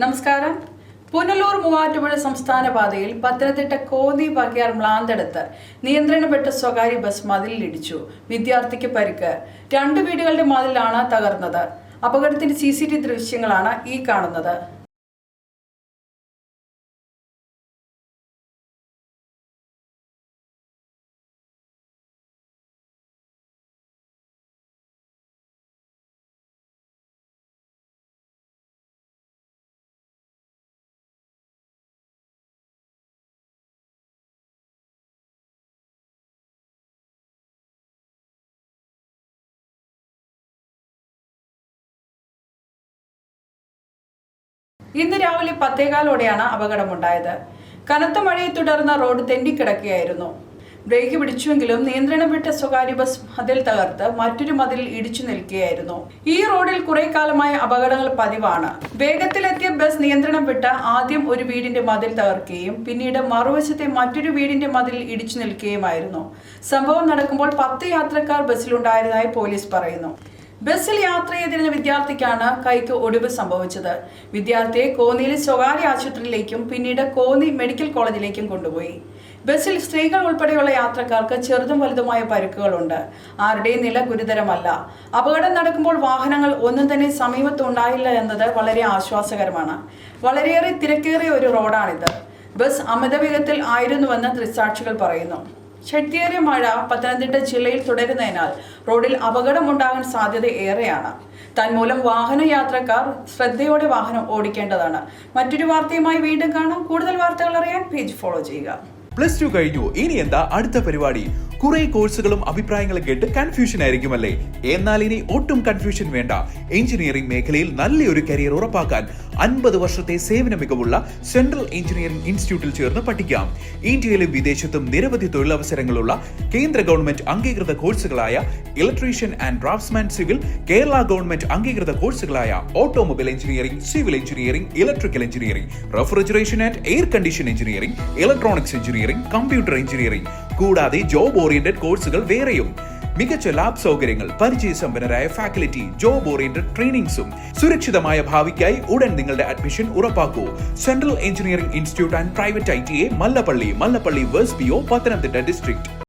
നമസ്കാരം. പുനലൂർ മൂവാറ്റുപുഴ സംസ്ഥാന പാതയിൽ പത്തനംതിട്ട കോന്നി പാക്കിയാർ മ്ലാന്തടുത്ത് നിയന്ത്രണപ്പെട്ട സ്വകാര്യ ബസ് മതിലിലിടിച്ചു വിദ്യാർത്ഥിക്ക് പരിക്ക്. രണ്ട് വീടുകളുടെ മതിലാണ് തകർന്നത്. അപകടത്തിന്റെ സി സി ടി ദൃശ്യങ്ങളാണ് ഈ കാണുന്നത്. ഇന്ന് രാവിലെ പത്തേകാലോടെയാണ് അപകടമുണ്ടായത്. കനത്ത മഴയെ തുടർന്ന് റോഡ് തെന്നിക്കിടക്കുകയായിരുന്നു ബ്രേക്ക് പിടിച്ചുവെങ്കിലും നിയന്ത്രണം വിട്ട സ്വകാര്യ ബസ് മതിൽ തകർത്ത് മറ്റൊരു മതിൽ ഇടിച്ചു നിൽക്കുകയായിരുന്നു. ഈ റോഡിൽ കുറെ കാലമായ അപകടങ്ങൾ പതിവാണ്. വേഗത്തിലെത്തിയ ബസ് നിയന്ത്രണം വിട്ട് ആദ്യം ഒരു വീടിന്റെ മതിൽ തകർക്കുകയും പിന്നീട് മറുവശത്തെ മറ്റൊരു വീടിന്റെ മതിൽ ഇടിച്ചു നിൽക്കുകയുമായിരുന്നു. സംഭവം നടക്കുമ്പോൾ പത്ത് യാത്രക്കാർ ബസ്സിലുണ്ടായിരുന്നതായി പോലീസ് പറയുന്നു. ബസ്സിൽ യാത്ര ചെയ്തിരുന്ന വിദ്യാർത്ഥിക്കാണ് കൈക്ക് ഒടിവ് സംഭവിച്ചത്. വിദ്യാർത്ഥിയെ കോന്നിയിലെ സ്വകാര്യ ആശുപത്രിയിലേക്കും പിന്നീട് കോന്നി മെഡിക്കൽ കോളേജിലേക്കും കൊണ്ടുപോയി. ബസ്സിൽ സ്ത്രീകൾ ഉൾപ്പെടെയുള്ള യാത്രക്കാർക്ക് ചെറുതും വലുതുമായ പരുക്കുകളുണ്ട്. ആരുടെയും നില ഗുരുതരമല്ല. അപകടം നടക്കുമ്പോൾ വാഹനങ്ങൾ ഒന്നും തന്നെ സമീപത്തുണ്ടായില്ല എന്നത് വളരെ ആശ്വാസകരമാണ്. വളരെയേറെ തിരക്കേറിയ ഒരു റോഡാണിത്. ബസ് അമിതവേഗത്തിൽ ആയിരുന്നുവെന്ന് ദൃസാക്ഷികൾ പറയുന്നു. ശക്തിയേറിയ മഴ പത്തനംതിട്ട ജില്ലയിൽ തുടരുന്നതിനാൽ റോഡിൽ അപകടമുണ്ടാകാൻ സാധ്യത ഏറെയാണ്. തന്മൂലം വാഹന യാത്രക്കാർ ശ്രദ്ധയോടെ വാഹനം ഓടിക്കേണ്ടതാണ്. മറ്റൊരു വാർത്തയുമായി വീണ്ടും കാണാം. കൂടുതൽ വാർത്തകൾ അറിയാൻ പേജ് ഫോളോ ചെയ്യുക. പ്ലസ് ടു കഴിഞ്ഞു. ഇനി എന്താ അടുത്ത പരിപാടി? കുറെ കോഴ്സുകളും അഭിപ്രായങ്ങളും കേട്ട് കൺഫ്യൂഷൻ ആയിരിക്കുമല്ലേ? എന്നാൽ ഇനി ഒട്ടും കൺഫ്യൂഷൻ വേണ്ട. എഞ്ചിനീയറിംഗ് മേഖലയിൽ നല്ലൊരു കരിയർ ഉറപ്പാക്കാൻ അൻപത് വർഷത്തെ സേവന മികവുള്ള സെൻട്രൽ എഞ്ചിനീയറിംഗ് ഇൻസ്റ്റിറ്റ്യൂട്ടിൽ ചേർന്ന് പഠിക്കാം. ഇന്ത്യയിലും വിദേശത്തും നിരവധി തൊഴിലവസരങ്ങളുള്ള കേന്ദ്ര ഗവൺമെന്റ് അംഗീകൃത കോഴ്സുകളായ electrician and draftsman civil Kerala government അംഗീകൃത കോഴ്സുകളായ automobile engineering civil engineering electrical engineering refrigeration and air condition engineering electronics engineering computer engineering കൂടാതെ ജോബ് ഓറിയന്റഡ് കോഴ്സുകൾ വേറെയും. മികച്ച ലാബ് സൗകര്യങ്ങൾ പരിചയസമ്പന്നരായ ഫാക്കൽറ്റി ജോബ് ഓറിയന്റഡ് ട്രെയിനിങ്സും സുരക്ഷിതമായ ഭാവിക്കായി ഉടൻ നിങ്ങളുടെ admission ഉറപ്പാക്കൂ. Central engineering institute and private I T A Mallappally Mallappally verse P Pathanamthitta district